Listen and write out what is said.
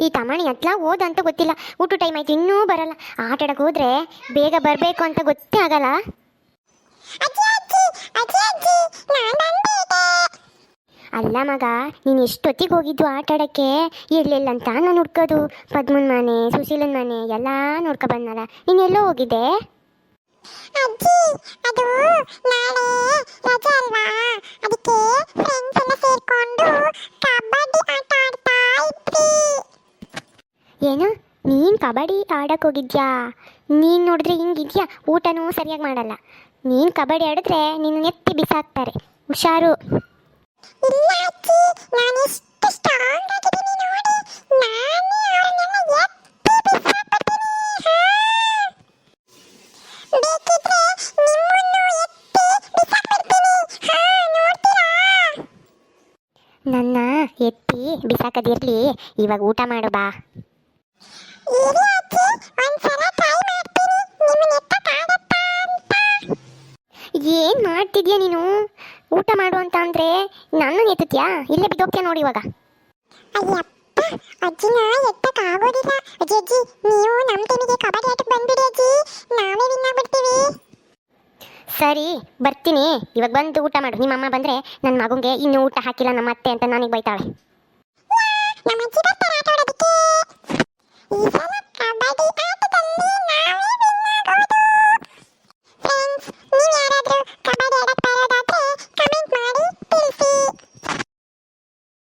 ಈ ತಮಣಿ ಎತ್ಲ ಹೋದಂತ ಗೊತ್ತಿಲ್ಲ. ಊಟ ಟೈಮ್ ಆಯ್ತು ಇನ್ನೂ ಬರಲ್ಲ. ಆಟ ಆಡಕ್ಕೆ ಹೋದ್ರೆ ಬೇಗ ಬರಬೇಕು ಅಂತ ಗೊತ್ತೇ ಆಗಲ್ಲ. ಅಲ್ಲ ಮಗ ನೀನು ಎಷ್ಟೊತ್ತಿಗೆ ಹೋಗಿದ್ದು ಆಟ ಆಡಕ್ಕೆ? ಇರ್ಲಿಲ್ಲ ಅಂತ ನಾನು ಹುಡ್ಕೋದು. ಪದ್ಮನ್ ಮನೆ ಸುಶೀಲನ್ ಮನೆ ಎಲ್ಲ ನೋಡ್ಕೊ ಬಂದಲ್ಲ ನೀನು ಎಲ್ಲೋ ಹೋಗಿದ್ದೆ? ಅಜ್ಜಿ ಅದು ಏನು? ನೀನು ಕಬಡ್ಡಿ ಆಡಕ್ಕೆ ಹೋಗಿದ್ಯಾ? ನೀನು ನೋಡಿದ್ರೆ ಹಿಂಗಿದ್ಯಾ ಊಟನೂ ಸರಿಯಾಗಿ ಮಾಡಲ್ಲ. ನೀನು ಕಬಡ್ಡಿ ಆಡಿದ್ರೆ ನೀನು ಎತ್ತಿ ಬಿಸಾಕ್ತಾರೆ. ಹುಷಾರು. ನನ್ನ ಎತ್ತಿ ಬಿಸಾಕದಿರ್ಲಿ. ಇವಾಗ ಊಟ ಮಾಡು ಬಾ. ಏನು ಮಾಡ್ತಿದ್ಯಾ ನೀನು? ಊಟ ಮಾಡು ಅಂತ ಅಂದ್ರೆ ನನ್ನ ಎತ್ತುತ್ಯಾ? ಇಲ್ಲೇ ಬಿದ್ದೋಗ್ತೀಯ ನೋಡಿ ಇವಾಗ? ಅಯ್ಯಪ್ಪ ಅಜ್ಜಿನ ಎತ್ತಕ್ ಆಗೋದಿಲ್ಲ ಅಜ್ಜಿ ಅಜ್ಜಿ ನೀವು ನಮ್ಮ ಟೀಮಿಗೆ ಕಬಡ್ಡಿ ಆಟಕ್ಕೆ ಬಂದ್ಬಿಡಿ ಅಜ್ಜಿ. ನಾವೇ ವಿನ್ ಆಗ್ಬಿಡ್ತೀವಿ. ಸರಿ ಬರ್ತೀನಿ. ಇವಾಗ ಬಂದು ಊಟ ಮಾಡು. ನಿಮ್ಮ ಅಮ್ಮ ಬಂದ್ರೆ ನನ್ನ ಮಗುಂಗೆ ಇನ್ನು ಊಟ ಹಾಕಿಲ್ಲ ನಮ್ಮ ಅತ್ತೆ ಅಂತ ನನಗೆ ಬೈತಾಳೆ. ನಮ್ಮ ಅಜ್ಜಿ ಬರ್ತಾರೆ ಆಟ